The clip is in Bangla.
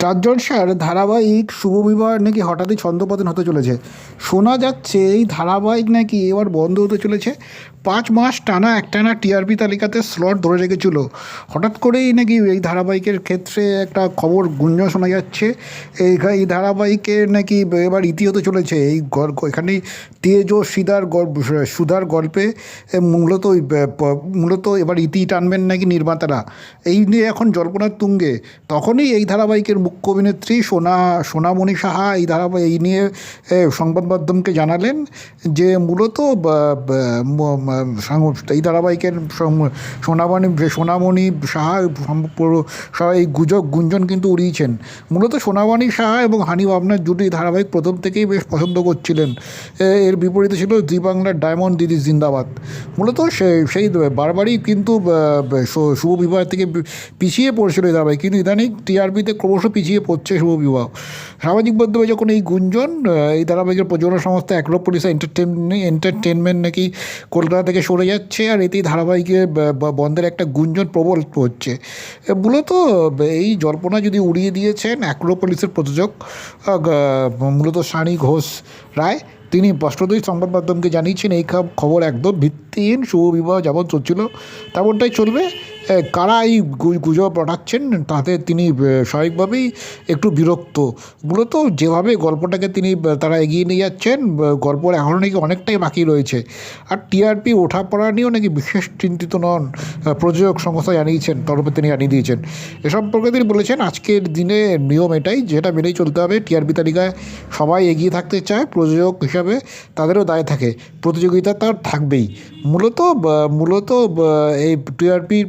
স্টার জলসার ধারাবাহিক শুভবিবাহ নাকি হঠাৎই ছন্দপতন হতে চলেছে? শোনা যাচ্ছে এই ধারাবাহিক নাকি এবার বন্ধ হতে চলেছে। পাঁচ মাস টানা একটানা টিআরপি তালিকাতে স্লট ধরে রেখেছিল। হঠাৎ করেই নাকি এই ধারাবাহিকের ক্ষেত্রে একটা খবর গুঞ্জন শোনা যাচ্ছে। এই এই ধারাবাহিকের নাকি এবার ইতি হতে চলেছে। এই এখানে তেজ ও সিদার সুধার গল্পে মূলত মূলত এবার ইতি টানবেন নাকি নির্মাতারা। এই নিয়ে এখন জল্পনার তুঙ্গে। তখনই এই ধারাবাহিকের মুখ্য অভিনেত্রী সোনা, সোনামণি সাহা এই ধারাবাহিক এই নিয়ে সংবাদ মাধ্যমকে জানালেন যে মূলত এই ধারাবাহিকের সোনামণি সোনামণি সাহা সব এই গুজব গুঞ্জন কিন্তু উড়িয়েছেন। মূলত সোনামণি সাহা এবং হানি ভাবনার জুটি ধারাবাহিক প্রথম থেকেই বেশ পছন্দ করছিলেন। এর বিপরীতে ছিল জি বাংলার ডায়মন্ড দিদি জিন্দাবাদ। মূলত সেই বারবারই কিন্তু শুভ বিবাহ থেকে পিছিয়ে পড়ছিল এই ধারাবাহিক। কিন্তু ইদানিং টিআরপিতে ক্রমশ পিছিয়ে পড়ছে শুভ বিবাহ সামাজিক মাধ্যমে যখন এই গুঞ্জন এই ধারাবাহিকের প্রযোজনা সংস্থা অ্যাক্রোপলিস এন্টারটেনমেন্ট এন্টারটেনমেন্ট নাকি কলকাতা থেকে সরে যাচ্ছে আর এতেই ধারাবাহিকে ব- ব- বন্ধের একটা গুঞ্জন প্রবল হচ্ছে মূলত এই জল্পনা যদি উড়িয়ে দিয়েছেন অ্যাক্রোপলিসের প্রযোজক মূলত সানি ঘোষ রায়, তিনি স্পষ্টতই সংবাদ মাধ্যমকে জানিয়েছেন, এই খব- খবর একদম ভিত্তিহীন, শুভ বিবাহ যেমন চলছিল, তেমনটাই চলবে। কারা এই গুজব রটাচ্ছেন তাতে তিনি স্বাভাবিকভাবেই একটু বিরক্ত। মূলত যেভাবে গল্পটাকে তিনি তারা এগিয়ে নিয়ে যাচ্ছেন গল্পর এখনও নাকি অনেকটাই বাকি রয়েছে। আর টিআরপি ওঠা পড়া নিয়েও নাকি বিশেষ চিন্তিত নন প্রযোজক সংস্থা জানিয়েছেন, তরফে তিনি জানিয়ে দিয়েছেন। এ সম্পর্কে তিনি বলেছেন, আজকের দিনে নিয়ম এটাই, যেটা মেনেই চলতে হবে। টিআরপি তালিকায় সবাই এগিয়ে থাকতে চায়, প্রযোজক হিসাবে তাদেরও দায় থাকে। প্রতিযোগিতা তার থাকবেই। মূলত মূলত এই টিআরপির